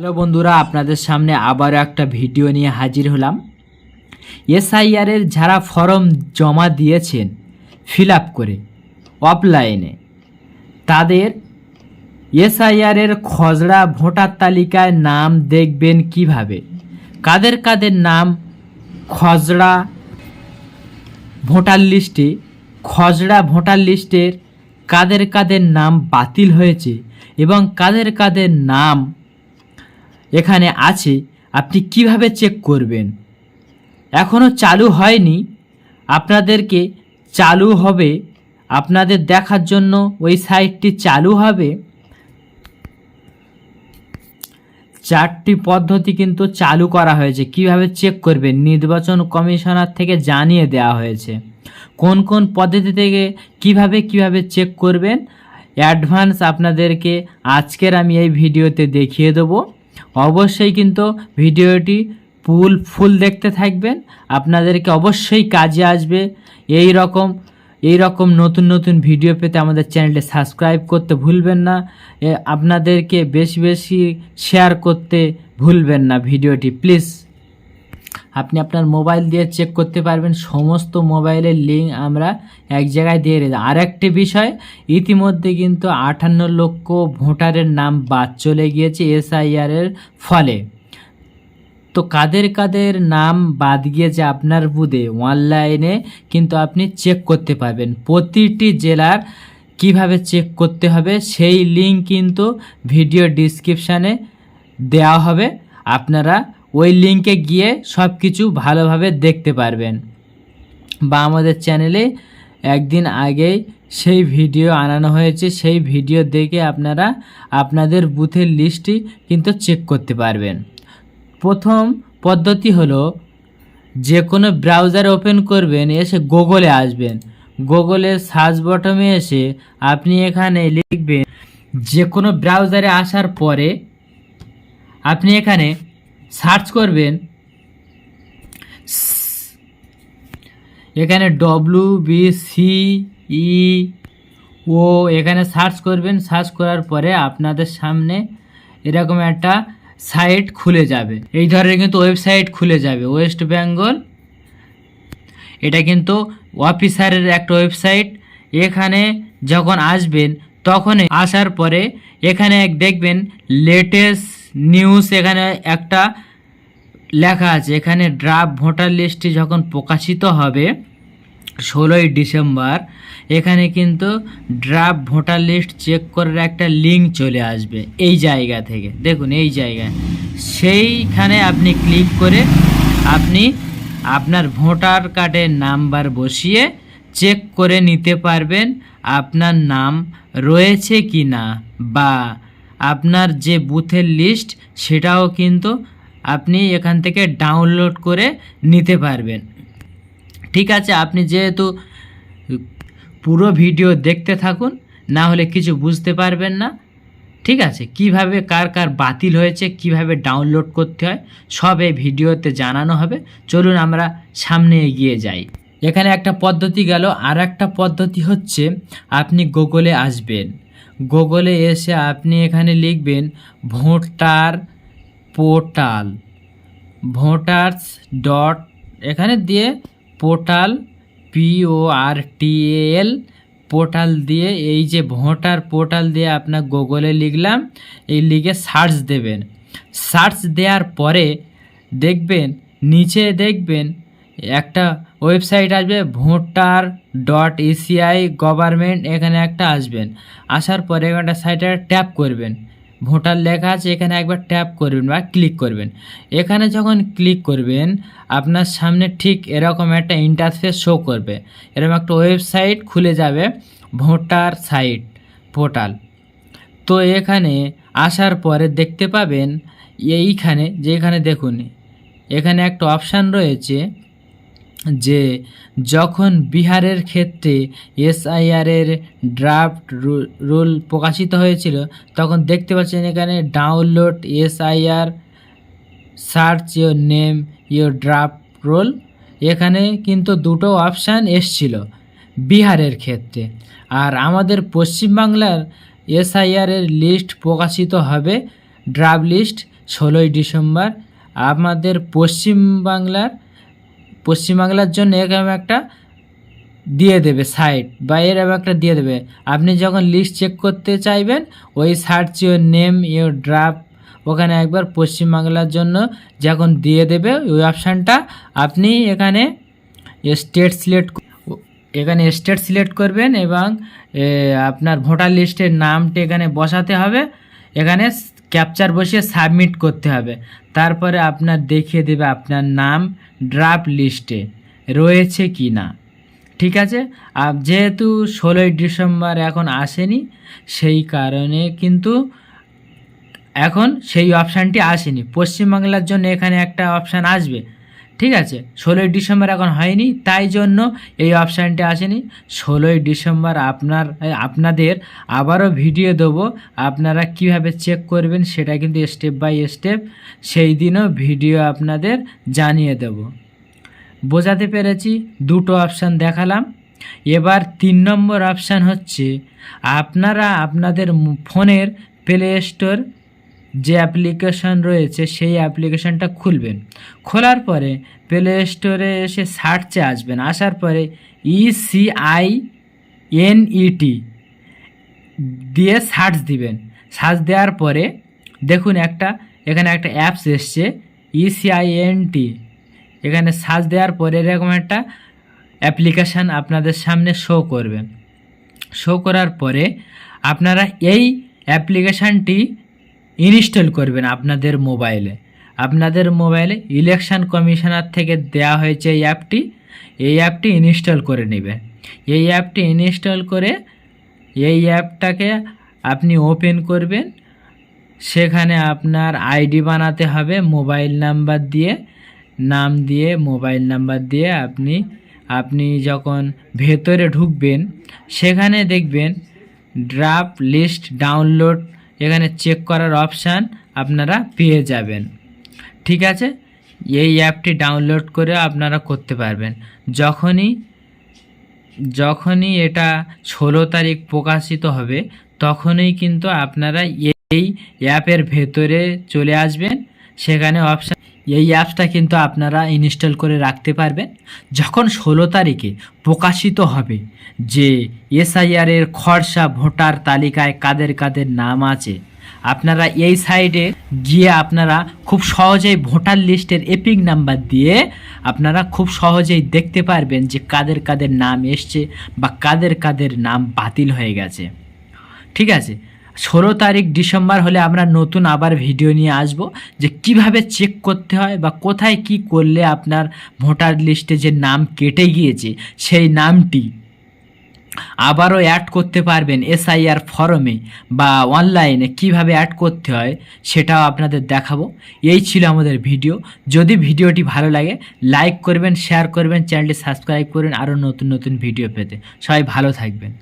Hello বন্ধুরা, আপনাদের সামনে আবারও একটা ভিডিও নিয়ে হাজির হলাম। এসআইআরের যারা ফর্ম জমা দিয়েছেন ফিল করে অফলাইনে তাদের এসআইআরের খসড়া ভোটার তালিকায় নাম দেখবেন কীভাবে? কাদের কাদের নাম খসড়া ভোটার লিস্টে, খসড়া ভোটার লিস্টের কাদের কাদের নাম বাতিল হয়েছে এবং কাদের কাদের নাম এখানে আছে, আপনি কীভাবে চেক করবেন? এখনও চালু হয়নি। আপনাদেরকে চালু হবে, আপনাদের দেখার জন্য ওই সাইটটি চালু হবে। চারটি পদ্ধতি কিন্তু চালু করা হয়েছে। কীভাবে চেক করবেন? নির্বাচন কমিশনার থেকে জানিয়ে দেওয়া হয়েছে। কোন কোন পদ্ধতি থেকে কীভাবে কীভাবে চেক করবেন? অ্যাডভান্স আপনাদেরকে আজকের আমি এই ভিডিওতে দেখিয়ে দেবো। অবশ্যই কিন্তু ভিডিওটি ফুল ফুল দেখতে থাকবেন। আপনাদেরকে অবশ্যই কাজে আসবে। এই রকম এই রকম নতুন নতুন ভিডিও পেতে আমাদের চ্যানেলটি সাবস্ক্রাইব করতে ভুলবেন না। আপনাদেরকে বেশি বেশি শেয়ার করতে ভুলবেন না ভিডিওটি। প্লিজ আপনি আপনার মোবাইল দিয়ে চেক করতে পারবেন, সমস্ত মোবাইলের লিঙ্ক আমরা এক জায়গায় দিয়ে রেখে আরেকটি বিষয়, ইতিমধ্যে কিন্তু আটান্ন লক্ষ ভোটারের নাম বাদ চলে গিয়েছে এসআইআর এর ফলে। তো কাদের কাদের নাম বাদ গিয়েছে আপনার বুধে? অনলাইনে কিন্তু আপনি চেক করতে পারবেন। প্রতিটি জেলার কীভাবে চেক করতে হবে, সেই লিঙ্ক কিন্তু ভিডিও ডিসক্রিপশানে দেওয়া হবে। আপনারা ওই লিঙ্কে গিয়ে সব কিছু ভালোভাবে দেখতে পারবেন। বা আমাদের চ্যানেলে একদিন আগেই সেই ভিডিও আনানো হয়েছে। সেই ভিডিও দেখে আপনারা আপনাদের বুথের লিস্টটি কিন্তু চেক করতে পারবেন। প্রথম পদ্ধতি হলো যে কোনো ব্রাউজার ওপেন করবেন, এসে গুগলে আসবেন। গুগলের সার্চ বটমে এসে আপনি এখানে লিখবেন যে কোনো ব্রাউজারে আসার পরে আপনি এখানে সার্চ করবেন। এখানে W B C E O এখানে সার্চ করবেন। সার্চ করার পরে আপনাদের সামনে এরকম একটা সাইট খুলে যাবে। এই ধরনের কিন্তু ওয়েবসাইট খুলে যাবে, ওয়েস্ট বেঙ্গল। এটা কিন্তু অফিসারের একটা ওয়েবসাইট। এখানে যখন আসবেন তখন আসার পরে এখানে এক দেখবেন লেটেস্ট নিউজ এখানে একটা লেখা আছে। এখানে ড্রাফট ভোটার লিস্টটি যখন প্রকাশিত হবে, ষোলোই ডিসেম্বর, এখানে কিন্তু ড্রাফট ভোটার লিস্ট চেক করার একটা লিঙ্ক চলে আসবে এই জায়গা থেকে। দেখুন এই জায়গায়। সেইখানে আপনি ক্লিক করে আপনি আপনার ভোটার কার্ডের নাম্বার বসিয়ে চেক করে নিতে পারবেন আপনার নাম রয়েছে কি না বা আপনার যে বুথের লিস্ট সেটাও কিন্তু আপনি এখান থেকে ডাউনলোড করে নিতে পারবেন। ঠিক আছে, আপনি যেহেতু পুরো ভিডিও দেখতে থাকুন, না হলে কিছু বুঝতে পারবেন না। ঠিক আছে, কীভাবে কার কার বাতিল হয়েছে, কীভাবে ডাউনলোড করতে হয়, সব এই ভিডিওতে জানানো হবে। চলুন আমরা সামনে এগিয়ে যাই। এখানে একটা পদ্ধতি গেল আর একটা পদ্ধতি হচ্ছে আপনি গুগলে আসবেন। গুগলে এসে আপনি এখানে লিখবেন ভোটার পোর্টাল। ভোটার্স ডট, এখানে দিয়ে পোর্টাল আর টি এল, পোর্টাল দিয়ে এই যে ভোটার পোর্টাল দিয়ে আপনার গুগলে লিখলাম, এই লিখে সার্চ দেবেন। সার্চ দেওয়ার পরে দেখবেন, নিচে দেখবেন একটা ওয়েবসাইট আসবে ভোটার ডট ইসিআই গভর্নমেন্ট, এখানে একটা আসবেন। আসার পরে একটা সাইটে ট্যাপ করবেন। ভোটার লেখা আছে, এখানে একবার ট্যাপ করবেন বা ক্লিক করবেন। এখানে যখন ক্লিক করবেন, আপনার সামনে ঠিক এরকম একটা ইন্টারফেস শো করবে। এরকম একটা ওয়েবসাইট খুলে যাবে, ভোটার সাইট, পোর্টাল। তো এখানে আসার পরে দেখতে পাবেন, এইখানে যে এখানে দেখুন, এখানে একটা অপশান রয়েছে যে যখন বিহারের ক্ষেত্রে এসআইআরের ড্রাফট রুল প্রকাশিত হয়েছিল, তখন দেখতে পাচ্ছেন এখানে download SIR, search your name your draft roll. এখানে কিন্তু দুটো অপশান এসছিল বিহারের ক্ষেত্রে। আর আমাদের পশ্চিমবাংলার এসআইআরের লিস্ট প্রকাশিত হবে ড্রাফট লিস্ট ষোলোই ডিসেম্বর। আমাদের পশ্চিমবাংলার পশ্চিমবাংলার জন্য এরকম একটা দিয়ে দেবে সাইট বা এরকম একটা দিয়ে দেবে। আপনি যখন লিস্ট চেক করতে চাইবেন, ওই search your name your draft ওখানে একবার পশ্চিমবাংলার জন্য যখন দিয়ে দেবে, ওই অপশানটা আপনি এখানে স্টেট সিলেক্ট এখানে স্টেট সিলেক্ট করবেন এবং আপনার ভোটার লিস্টের নামটি এখানে বসাতে হবে। এখানে ক্যাপচার বসিয়ে সাবমিট করতে হবে। তারপরে আপনার দেখিয়ে দেবে আপনার নাম, ড্রাফট লিস্টে রয়েছে কি না। ঠিক আছে? যেহেতু ষোলোই ডিসেম্বর এখন আসেনি, সেই কারণে কিন্তু এখন সেই অপশানটি আসেনি। পশ্চিমবাংলার জন্য এখানে একটা অপশান আসবে। ঠিক আছে? ষোলোই ডিসেম্বর এখন হয়নি, তাই জন্য এই অপশানটি আসেনি। ষোলোই ডিসেম্বর আপনার আপনাদের আবারও ভিডিও দেবো, আপনারা কীভাবে চেক করবেন সেটা কিন্তু স্টেপ বাই স্টেপ সেই দিনও ভিডিও আপনাদের জানিয়ে দেব। বোঝাতে পেরেছি, দুটো অপশান দেখালাম। এবার তিন নম্বর অপশান হচ্ছে, আপনারা আপনাদের ফোনের প্লে স্টোর যে অ্যাপ্লিকেশন রয়েছে, সেই অ্যাপ্লিকেশনটা খুলবেন। খোলার পরে প্লে স্টোরে এসে সার্চে আসবেন। আসার পরে E ইসিআই এনইটি দিয়ে সার্চ দিবেন। সার্চ দেওয়ার পরে দেখুন একটা, এখানে একটা অ্যাপস এসছে E ইসিআইএনটি এখানে সার্চ দেওয়ার পরে এরকম একটা অ্যাপ্লিকেশান আপনাদের সামনে শো করবে। শো করার পরে আপনারা এই অ্যাপ্লিকেশানটি ইনস্টল করবেন আপনাদের মোবাইলে। আপনাদের মোবাইলে ইলেকশন কমিশনার থেকে দেওয়া হয়েছে এই অ্যাপটি। এই অ্যাপটি ইনস্টল করে নেবেন এই অ্যাপটি ইনস্টল করে এই অ্যাপটাকে আপনি ওপেন করবেন। সেখানে আপনার আইডি বানাতে হবে, মোবাইল নাম্বার দিয়ে, নাম দিয়ে, মোবাইল নাম্বার দিয়ে আপনি আপনি যখন ভেতরে ঢুকবেন, সেখানে দেখবেন ড্রাফট লিস্ট ডাউনলোড এখানে চেক করার অপশান আপনারা পেয়ে যাবেন। ঠিক আছে? এই অ্যাপটি ডাউনলোড করে আপনারা করতে পারবেন। যখনই যখনই এটা ষোলো তারিখ প্রকাশিত হবে, তখনই কিন্তু আপনারা এই অ্যাপের ভেতরে চলে আসবেন। সেখানে অপশান এই অ্যাপসটা কিন্তু আপনারা ইনস্টল করে রাখতে পারবেন। যখন ষোলো তারিখে প্রকাশিত হবে যে এসআইআর এর খরচা ভোটার তালিকায় কাদের কাদের নাম আছে, আপনারা এই সাইডে গিয়ে আপনারা খুব সহজেই ভোটার লিস্টের এপিক নাম্বার দিয়ে আপনারা খুব সহজেই দেখতে পারবেন যে কাদের কাদের নাম এসছে বা কাদের কাদের নাম বাতিল হয়ে গেছে। ঠিক আছে? ষোলো তারিখ ডিসেম্বর হলে আমরা নতুন আবার ভিডিও নিয়ে আসব যে কীভাবে চেক করতে হয় বা কোথায় কি করলে আপনার ভোটার লিস্টে যে নাম কেটে গিয়েছে, সেই নামটি আবারও অ্যাড করতে পারবেন এসআইআর ফরমে বা অনলাইনে কীভাবে অ্যাড করতে হয় সেটাও আপনাদের দেখাবো। এই ছিল আমাদের ভিডিও। যদি ভিডিওটি ভালো লাগে লাইক করবেন শেয়ার করবেন চ্যানেলটি সাবস্ক্রাইব করবেন আরও নতুন নতুন ভিডিও পেতে। সবাই ভালো থাকবেন।